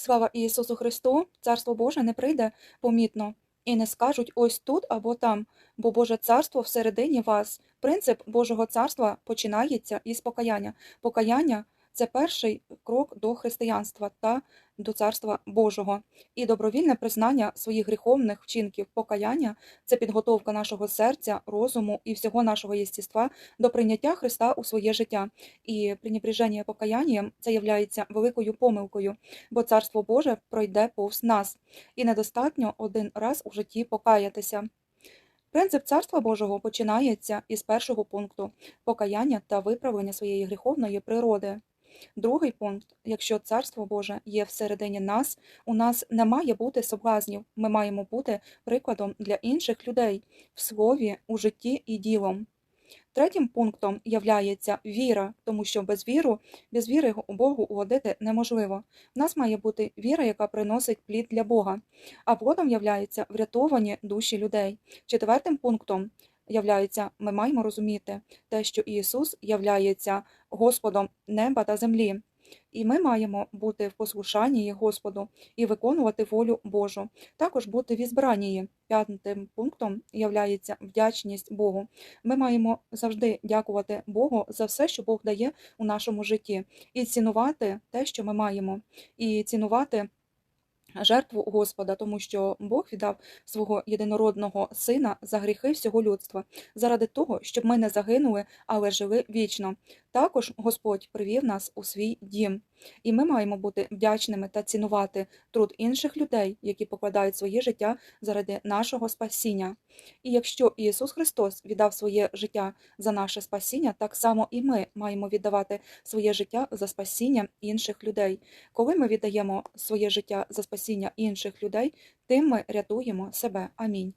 Слава Ісусу Христу! Царство Боже не прийде помітно і не скажуть ось тут або там, бо Боже царство всередині вас. Принцип Божого царства починається із покаяння. Покаяння це перший крок до християнства та до царства Божого. І добровільне признання своїх гріховних вчинків покаяння це підготовка нашого серця, розуму і всього нашого єстіства до прийняття Христа у своє життя. І пренебреження покаянням це являється великою помилкою, бо царство Боже пройде повз нас, і недостатньо один раз у житті покаятися. Принцип царства Божого починається із першого пункту покаяння та виправлення своєї гріховної природи. Другий пункт: якщо царство Боже є всередині нас, у нас не має бути соблазнів. Ми маємо бути прикладом для інших людей в слові, у житті і ділом. Третім пунктом являється віра, тому що без віру, без віри у Богу угодити неможливо. В нас має бути віра, яка приносить плід для Бога, а плодом являється врятовані душі людей. Четвертим пунктом являється, ми маємо розуміти те, що Ісус являється Господом неба та землі. І ми маємо бути в послушанні Господу і виконувати волю Божу. Також бути в ізбранні. П'ятим пунктом являється вдячність Богу. Ми маємо завжди дякувати Богу за все, що Бог дає у нашому житті, і цінувати те, що ми маємо, і цінувати жертву Господа, тому що Бог віддав свого єдинородного сина за гріхи всього людства, заради того, щоб ми не загинули, але жили вічно. Також Господь привів нас у свій дім, і ми маємо бути вдячними та цінувати труд інших людей, які покладають своє життя заради нашого спасіння. І якщо Ісус Христос віддав своє життя за наше спасіння, так само і ми маємо віддавати своє життя за спасіння інших людей. Коли ми віддаємо своє життя за спасіння інших людей, тим ми рятуємо себе. Амінь.